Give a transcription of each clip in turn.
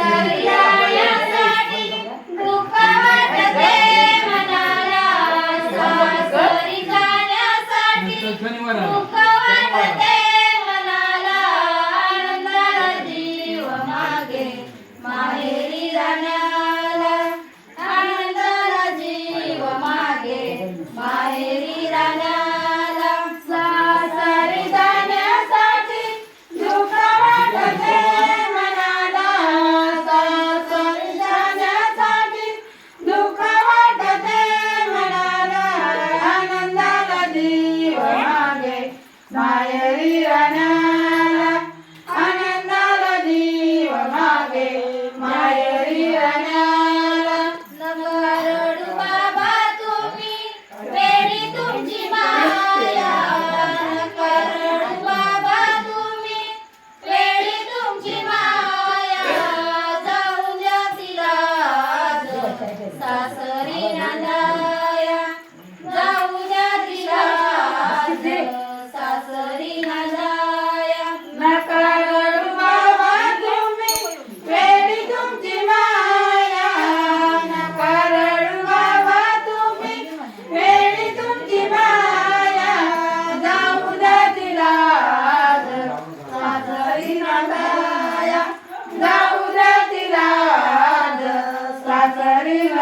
सासरी My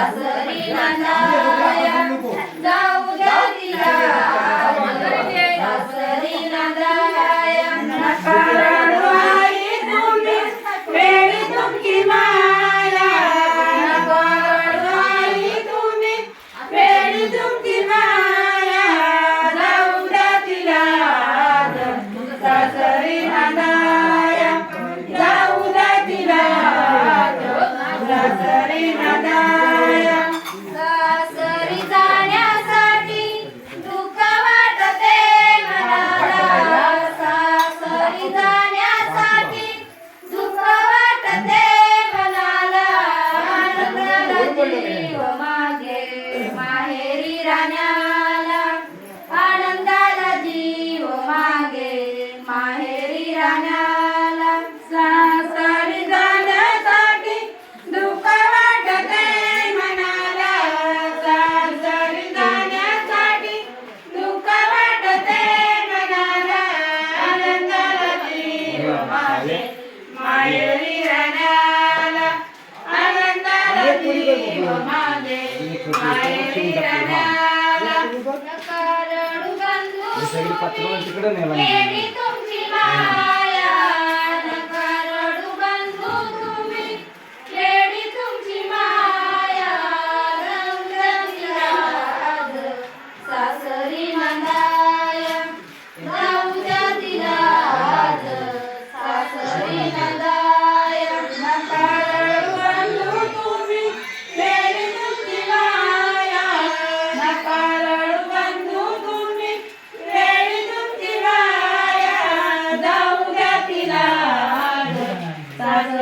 सासरी सगळी पत्र तिकडे नेला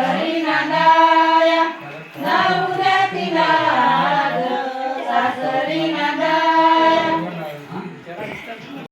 હરિના